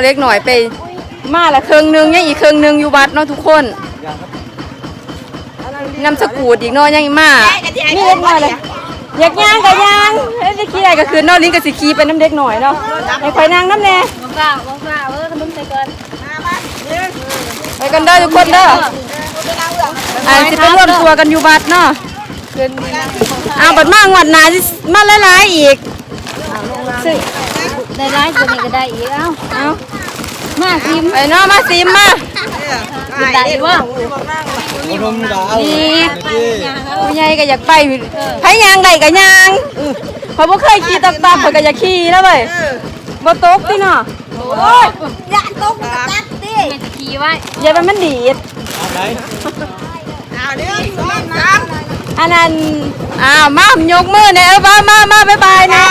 เอาเล็กหน่อยไปมาละเครื่องหนึงยังอีกเครื่องหนึงอยู่วัดเนาะทุกคนนำสกูดอีกเนาะยังอีกมามีเล็กหน่อยเลยอยากย่างก็ย่างเอ้ยจะขี่อะไรก็คือเนอลิ้นกับสิขี่ไปน้ำเด็กหน่อยเนาะไอ้ข่อยนางน้ำแน่มองกล้ามองกล้าเออขนมใส่เกินไปกันเด้อทุกคนเด้ออ่าสิไปร่วมตัวกันอยู่วัดเนาะอ้าวบัดมางวดหน้าสิมาหลายๆอีกซื้อได้ร้ายกว่านี้ก็ได้อีกเอ้าเอา มาซิมไปเนาะมาซิมมากินได้อีกว่าลมดาวนี่ผู้ใหญ่ก็อยากไปไผยางใดก็ยางเขาบ่เคยขี่ตักตักเขาก็อยากขี่แล้วเว้ยบ่ตกติเนาะโอ้ยอย่าตกตักดิไม่จะขี่ไว้อย่าไปมันดีดไหนอันนั้นอ้าวมายกมือเนี่ยเออมามามาบ๊ายบายนะ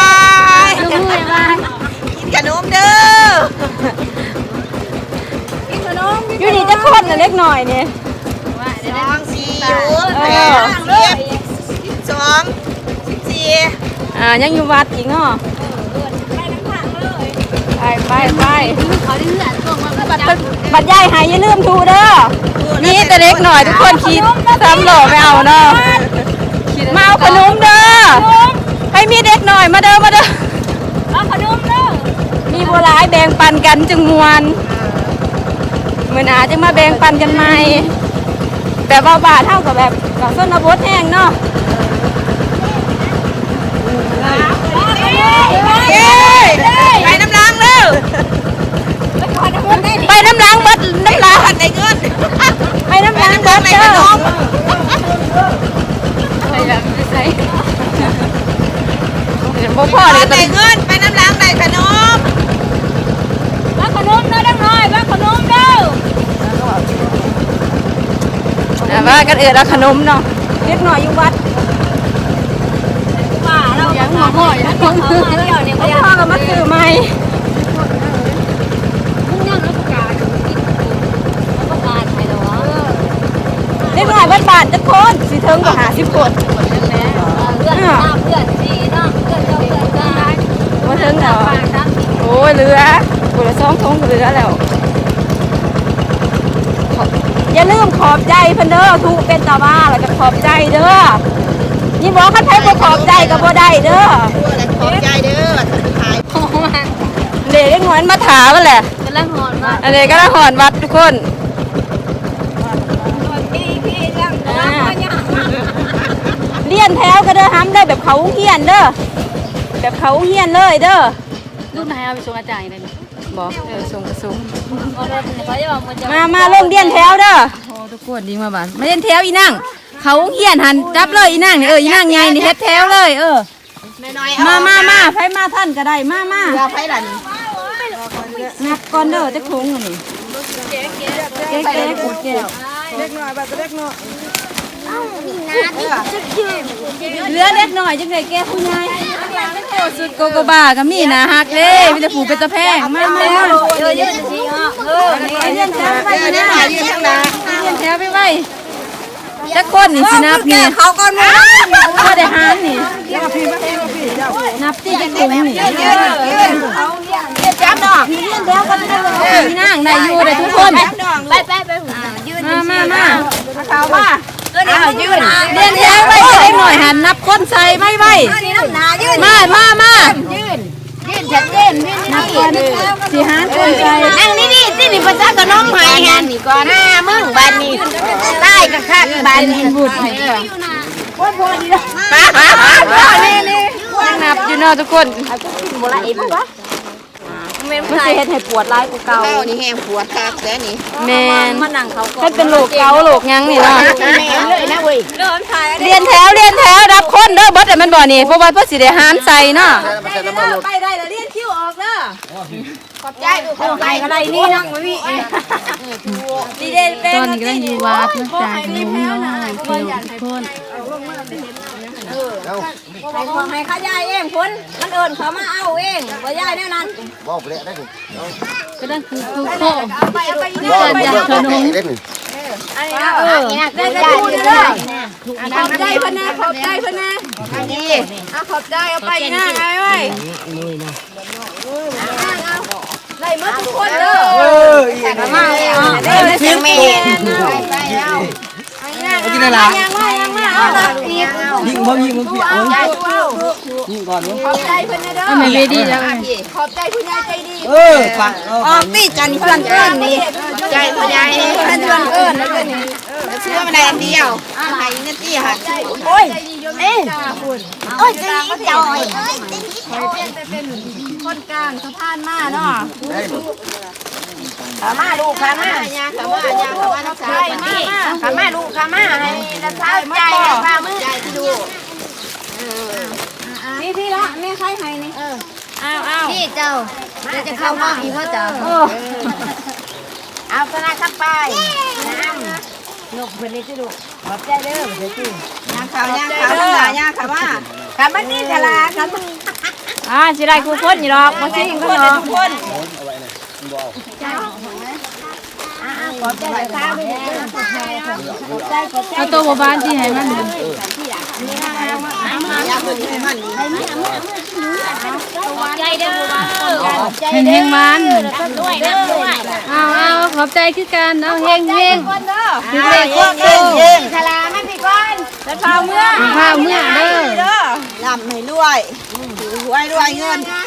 ลูกมือมาขนมเด้อ อยู่นี่จะคนนะเล็กหน่อยนี่ว่าเดี๋ยวสได้องสี่อยู่เอแปดสิบสองสิบสี่อ่ายังอยู่วัดอีกเนาะไปไปไปขาได้เลือดตรงมาก็บัจัดบบัดใหญ่หายอย่าลืมทูเด้อนี่แต่เล็กหน่อยทุกคนคิดสามหล่อไม่เอาเนาะมาเอาขนมเด้อให้มีเด็กหน่อยมาเด้อมาเด้อเอาขนมเด้อมีบัวร้ายแบ่งปันกันจึงมวน มือหนาจึงมาแบ่งปันกันใหม่แบบว่าบาทเท่ากับแบบกับส้นบดแห้งเนาะเย้ไปน้ำล้างเด้อไปน้ำล้างเบดน้ำล้างผัดได้เงินไปน้ำล้างเบดในเด้ขนอมไปแบบไม่ใช่เดี๋ยวพ่อพ่อเลยได้เงินไปน้ำล้างได้ขนม มาขนมเด้อดังน้อยมาขนมเด้อ แต่ว่ากันเอือดเอาขนมเนาะเล็กหน่อยอยู่วัดว่าเราอย่างหัวหอยแล้วของเที่ยวเนี่ยพ่ก็ยังอก็มาซื้อใหม่มึงยังรับประกาศรับประกาศให้เหรอเล็กหน่อยบ้านบาทจะคนสิเทิงกว่าหาสิบคนเพื่อนน้ำเพื่อนสีเนาะเพื่อนเจ้าเพื่อนกัน มาเทิงเหรอ ปากน้ำ โอ้ยเรือกุละสองทงเรือแล้วขอบ อย่าลืมขอบใจเพิ่นเด้อทุกเป็นตาบ้าแล้วก็ขอบใจเด้อนี่บอกคันไผบ่ขอบใจก็บ่ได้เด้อขอบใจเด้อขายโอ้มาเด็กเล็กน้อยมาถามมันแหละกำลังหอนว่าอันนี้ก็ละหอนวัดทุกคนพี่พี่เรื่องอ่าเลียนแถวก็เด้อห้ำได้แบบเขาเฮียนเด้อแบบเขาเฮียนเลยเด้อลูกนายเอาไปส่งอาจารย์เลยบอกเออส่งกระส่งเอารถเขาจะบอกมันจะมามาลงเลียนแถวเด้อ โอ้ทุกคนดีมาบ้านมาเลียนแถวอีนั่งเขาเฮียนหันจับเลยอีนั่งนี่เอออีนั่งไงนี่เฮ็ดแถวเลย เออน้อยมามามาไผมาท่านก็ได้มามาเราไปหลันนับก่อนเด้อจะถุงอันนี้เก๊กเก๊กเก๊กเก๊กเหลือเล็กหน่อยจังไดแก้ผู้ใหญ่สุดโกโกบาก็มีนะฮักเด้มีแต่ผูเป็นตะแพงมามามาเออยืนสิฮะเออไปเรียนแถวไปเนะได้ายืนข้างหน้า เรียนแถวไปไว้จักคนนี่สินับนี่เขาก่อนมั้ยก็ได้หารนี่นับที่จักถุงนี่ยืนยืนจับดอกเรียนแถวกันเลยพี่นางได้อยู่ได้ทุกคนไปไปไปยืนมามามาเขาว่าเออเอายืนเรียนแถวไว้ใส่หน่อยหันนับคนใส่ไม่ไว้นี่น้ำหนายืนมามามายืน ชัดเจนยืนนับคนสิหารคนใส่นั่งนี่นี่ที่นี่ภาษาขนมหายงานนี่ก่อนหน้ามึงบานนี้ใต้กับข้างบานนี้บุตรนี่นี่ยังนับอยู่เนาะทุกคนโบราณอีกปะ มันสิเฮ็ดให้ปวดร้ายกว่าเก่าเก้านี่แห้งปวดคักแล้วนี่แม่นมานั่งเขาก่อนถ้าเป็นโรคเกาต์โรคหยังนี่เนาะแม่เลยนะเว้ยเดินถ่ายเรียนแถวเรียนแถวรับคนเด้อบ่แต่มันบ่นี่เพราะว่าเพิ่นสิได้หารใส่เนาะไปได้แล้วเรียนคิวออกเด้อใจดูเข้าใจอะไรนี่นั่งไม่มีดีเด่นเป็นตอนนี้ก็ได้อยู่วัดนะจ๊ะขนมน้อยขนมทุกคน ของให้ข้ายายเองคุณมันเอิญเขามาเอาเองบ่ยายแน่นั้นว่าไปแล้วได้ดิก็ได้คือคือโคว่าไปแล้วได้ดิได้ดิเออได้ได้ดูได้ขอบใจเพิ่นนะขอบใจเพิ่นนะอันนี้เอาขอบใจเอาไปหน้าไงไว้ได้เอออีกมาเด้อเสียงแม่ไปเอาเอากินอะไรล่ะ ยังมายังมาเอาละอีกยิงเพิ่มยิงมึงเปียกมึงยิงก่อนมึงเอาไม่เวดีแล้วเออฟังเอาออกตีจันเพื่อนเอิ้นนี่ใจพ่อใหญ่เพื่อนเพื่อนเอิ้นแล้วก็นี่เชื่อมาได้อันเดียวอาหายนี่ตี้หักโอ้ยเอ้ยโอ้ยตีจอยเอ้ยตีคนกลางสะพานมาเนาะขามาลูกขามาญาขามาญาขามาทักทายมาขามาลูกขามา ให้ละท้าใจพามือใจที่ดูนี่ที่ละแม่ใครให้นี่อ้าวอ้าวพี่เจ้าเดี๋ยวจะเข้าห้องอีกพ่อเจ้าเอาสนาขับไปน้ำลูกเพื่อนนี่ที่ลูกขอบใจเด้อเดี๋ยวจีญาขาญาขามาญาขามาขามานี่กะลาขามาอ่าสิได้คู่คนอยู่ดอกบ่ซิ่งก็ดอกคนขอบใจข้าวด้วยขอบใจขอบใจ เอาตัวบ้านที่ให้มันยาคนนี้มันใจเด้อเฮงเฮงมันด้วยนะด้วยเอาเอาขอบใจคือกันเอาเฮงเฮงถึงเลยพวกเย็นเย็นกะลาไม่พี่ก้อนจะพาเมื่อข้าวเมื่อเด้อลำให้รวยรวยรวยเงินข้า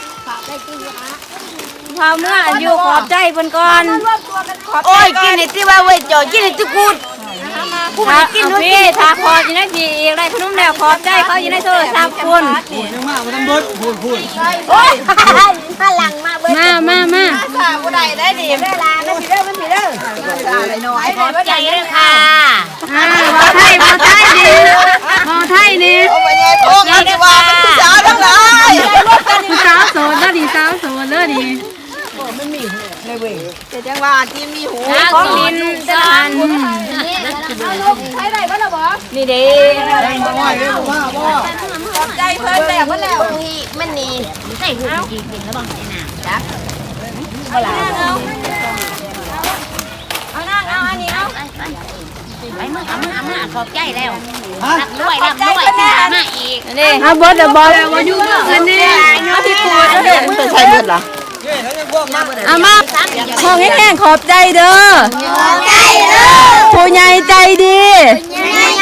วเมื่ออยู่ขอบใจเพิ่นก่อนโอ้ยกินในที่ว่าเว้ยจ่อกินในที่กูดถ้าเอาพี่ถ้าขออยู่ในที่อีกได้ขนมแล้วขอบใจเขาอยู่ในโทรศัพท์คุณยังมาไม่ต้องเบิดพูดพูดโอ้ยถ้าหลังมาเว้ยมามามาสาวผู้ใดได้ดีเวลาไม่ผิดเด้อไม่ผิดเด้อสาวน้อยขอบใจเด้อค่ะอ่าบ่ไทยบ่ไทยนี่บ่ไทยนี่โอ้ยยายพวกกันดีว่าเป็นผู้สาวทั้งหลายผู้สาวโสดเด้อดิสาวโสดเด้ อดิจะจังว่าที่มีหูของดินจันนี่เด้ใจเพิ่นแล้วมันแล้วนี่มันนี่ใส่หูดีกินแล้วบอกให้น้เอานั่งเอาอันนี้เอาำไปเมื่อเอามาเอามาขอบใจแล้วรับด้วยรับด้วยมาอีกนี่เอาบ่เดี๋ยวบ่บ่อยู่เพิ่นนี่เอาที่ปูดเด้อเป็นใช่เบิดเหรอ อ้ามาเอามาของแห้งๆขอบใจเด้อใจเด้อผู้ใหญ่ใจดี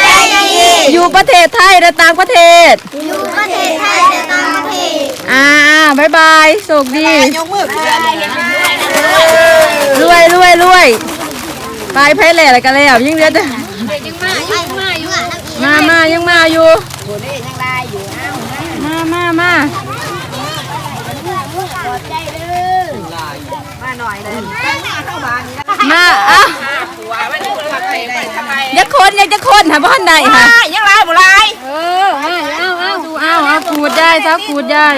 ใจดี อยู่ประเทศไทยและต่างประเทศ อยู่ประเทศไทยและต่างประเทศ อ่าบายบายโชคดียกมือเพื่อนรวยรวยรวยตายไพ่แหล่อะไรกันแล้วยิ่งเดือดมามายู่มาอยู่มามายังมาอยู่ผู้นี้ยังลายอยู่อ้ามามามา ใจเด้อมาหน่ อยเลยเข้าบ้านนี่มาเอ้าหัวไม่ได้ทำไมทำไมอย่าคนอย่าจะคนหาบ้านใดค่ะยังลายบ่ลายเออเอาเอาเอาเอาขูดได้เท้าขูดได้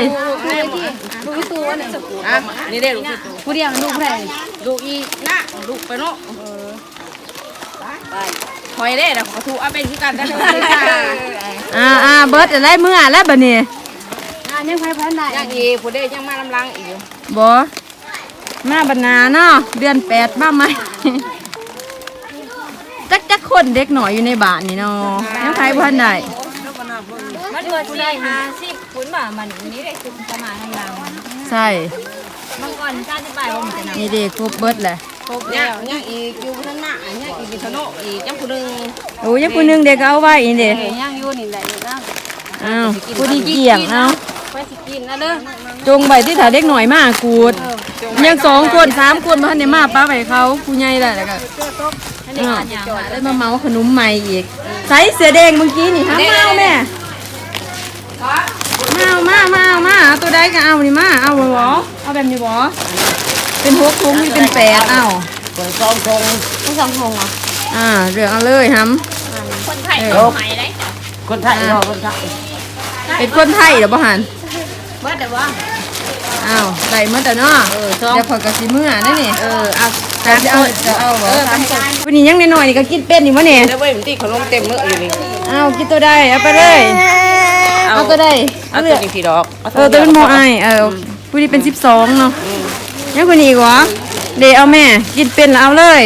นี่เด้ลูกผู้เดียวลูกแพงลูกอีน่ะลูกไปเนาะหอยเด้นะขอทูเอาเป็นคือกันได้อ่าอ่าเบิร์ดอะไรเมื่อแล้วบัดนี้ยังไผพันได้ยังอีผู้เด้ยังมาลำลังอีกบ่ มาบรรณาเนาะเดือนแปดมาไหมจักจักคนเด็กหน่อยอยู่ในบ้านนี่เนาะยังใครพันใดมันตัวสี่ห้าสิบคุณบ่ามันนี่ได้คือประมาณนั้นลังใช่บางก่อนก้าจะไปว่ามันจะนนี่เด็กครบเบิร์ดเลยครบแล้วยังอีกอยู่ข้างหน้ายังอีกทะโนอีกยังผู้นึงโอ้ยยังผู้หนึงเด็กเอาไว้อีเด็กย่างอยู่นี่แหละอยู่นะอ้าวผู้ดีเกี่ยงเอา ไปสิกินนะเด้อจงใบที่ถ่าเด็กหน่อยมากกูดยังสองคนสามคนมาทันได้มาป้าไปเขาผู้ใหญ่แหละแล้วก็อันนี้อันอย่างได้มาเมาขนมใหม่อีกใส่เสือแดงเมื่อกี้นี่ฮะมาเอาแม่มาเอามามาเอามาเอาตัวใดก็เอานี่มาเอาบ่บ่เอาแบบนี้บ่เป็นหกถุงนี่เป็นแปดเอาคนซ้อมทงต้องสองถุงอะอ่าเลือกเอาเลยฮัมคนไทยเอาใหม่ได้คนไทยเนาะคนไทยเป็นคนไทยเหรอบ่หัน เบิดแต่ว่าอ้าวใส่มาแต่เนาะเออเดี๋ยวพอกระสิเมื่อนั่นนี่เออเอาจะเอาจะเอาบ่วันนี้ยังน้อยๆนี่ก็กินเป็นอยู่วะเนี่ยได้เว้ยมันตีขนมเต็มมืออยู่นี่เอากินตัวใดเอาไปเลยเอาตัวใดเอาเลืตัวอกนี้พี่ดอกเออตัวเป็นโมไอเออผู้นี้เป็นสิบสองเนาะยังคนนี้อีกวะเดี๋ยวเอาแม่ กินเป็นแล้วเอาเลย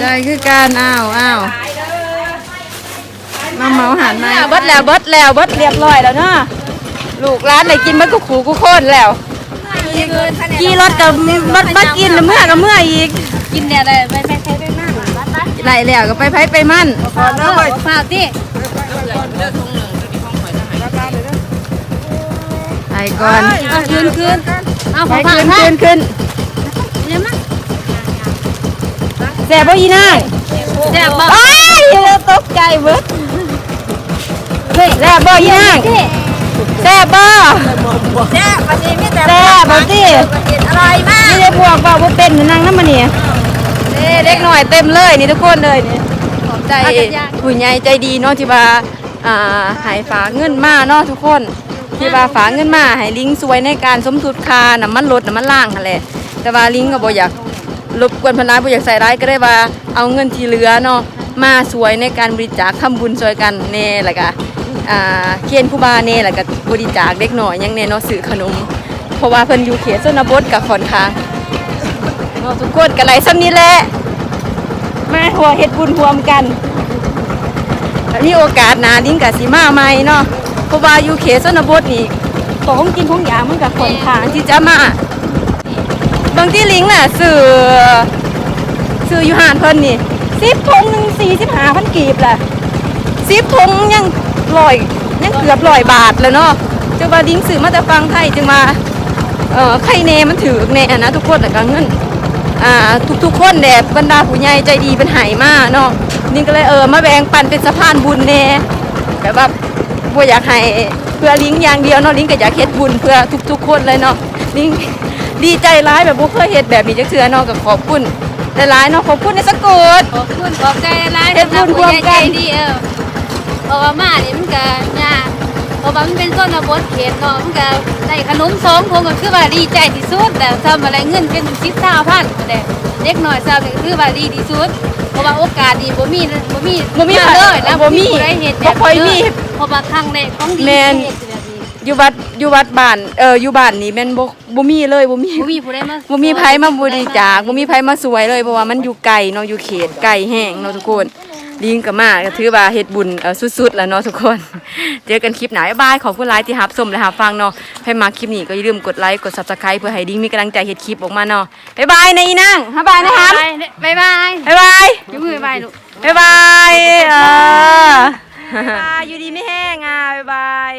ใจคือการอ้าวอ้าว มาเมาหันมาเบิดแล้วเบิดแล้วเบิดเรียบร้อยแล้วเนาะลูกร้านเลยกินเบิดกูขู่กูโค่นแล้วขี่รถกับรถบัสกินแล้วเมื่อกับเมื่ออีก กินเนี่ยได้ไปไปไปไปมากไหลแล้วก็ไปไผไปมั่นขอเลิกฝากที่ไปก่อนเอาคืนคืนเอาไปฝากขึ้นให้ขึ้นขึ้นเดี๋ยวมาแซ่บบ่อีนางแซ่บบ่อ้ายแล้วตกใจเบิด เฮ้ยแซ่บบ่อีนางแซ่บบ่แซ่บวันนี้มีแต่แซ่บบ่ติอร่อยมากนี่ได้พวกบ่บ่เป็นนางนำมานี่เด้เด็กน้อยเต็มเลยนี่ทุกคนเลยนี่ขอบใจผู้ใหญ่ใจดีเนาะที่ว่าอ่าให้ฝากเงินมาเนาะทุกคนที่ว่าฝากเงินมาให้ลิงสวยในการสมทบค่าน้ำมันรถน้ำมันล่างหั่นแหละแต่ว่าลิงก็บ่อยากรบกวนเพนร้ายบ่อยากใส่ร้ายก็ได้ว่าเอาเงินที่เหลือเนาะมาสวยในการบริจาคทำบุญช่วยกันแน่แล้วก็ อ่าเคียนผู้บาแน่แล้วก็บริจาคเด็กหน้อยยังแน่เนาะซื้อขนม เพราะว่าเพิ่นอยู่เขตชนบทกับค่อนข้างเนาะทุกคนก็ไหลซ้ำนี้แหละมาหัวเฮ็ดบุญรวมกันแล้วมีโอกาสหนาดิ้งกับสีมาใหม่เนาะเพราะว่าอยู่เขตชนบทนี่ของกินของอยางมันกับคนทางที่จะมา บางที่ลิงน่ะสื่อสื่ออยู่หานเพิ่นนี่สิบทงหนึ่งสี่สิบห้าพันกีบแหละสิบทงยัง ลอยยังเกือบลอยบาทเลยเนาะจึงว่าลิงสื่อมาแต่ฟังไทยจึงมาเอ่อไข่เนมันถือแน่นะทุกคนแต่ก็เงินอ่าทุกๆคนแดบบรรดาผู้ใหญ่ใจดีเป็นไหายมากเนาะนี่ก็เลยเออมาแบ่งปันเป็นสะพานบุญแน่แบบว่าบ่อยากให้เพื่อลิงอย่างเดียวเนาะลิงก็อยากเฮ็ดบุญเพื่อทุกๆคนเลยเนาะลิงดีใจร้ายแบบบ่เคยเฮ็ดแบบนี้จักเทื่อเนาะก็ขอบคุณหลายๆเนาะขอบคุณในสะกดขอบคุณขอบใจหลายเฮ็ดบุญรวมกันดีเออ เพราะว่ามานี่มันก็ยากเพราะว่ามันเป็นต้นบทเขตเนาะมันก็ได้ขนมสองพวงก็คือว่าดีใจที่สุดแต่ทำอะไรเงินเป็นสิบเท่าพันก็ได้เด็กน้อยทราบนี่ก็คือว่าดีที่สุดเพราะว่าโอกาสดีบ่มีบ่มีบ่มีาเลยแล้วบ่มีผู้ใดเฮ็ดแบบบ่ค่อยมีนี้เพราะว่าครั้งแรกของดีแม่นที่เฮ็ดแบบนี้อยู่วัดอยู่วัดบ้านเอออยู่บ้านนี่แม่นบ่บ่มีเลยบ่มีบ่มีผู้ใดมาบ่มีไผมาบริจาคบ่มีไผมาสวยเลยเพราะว่ามันอยู่ไกลเนาะอยู่เขตไกลแห้งเนาะทุกคน ลิงก็มาก็ถือว่าเฮ็ดบุญเอ่อสุดๆแล้วเนาะทุกคน เจอกันคลิปหน้าบ๊ายบายขอบคุณหลายที่รับชมและรับฟังเนาะใครมาคลิปนี้ก็อย่าลืมกดไลค์กด Subscribe เพื่อให้ลิงมีกำลังใจเฮ็ดคลิปออกมาเนาะบ๊ายบายนะอีนางบ๊ายบายนะครับบ๊ายบายบ๊ายบายยกมือบ๊ายบายลูกบ๊ายบายเออบ๊ายบายอยู่ดีไม่แห้งอะบ๊ายบาย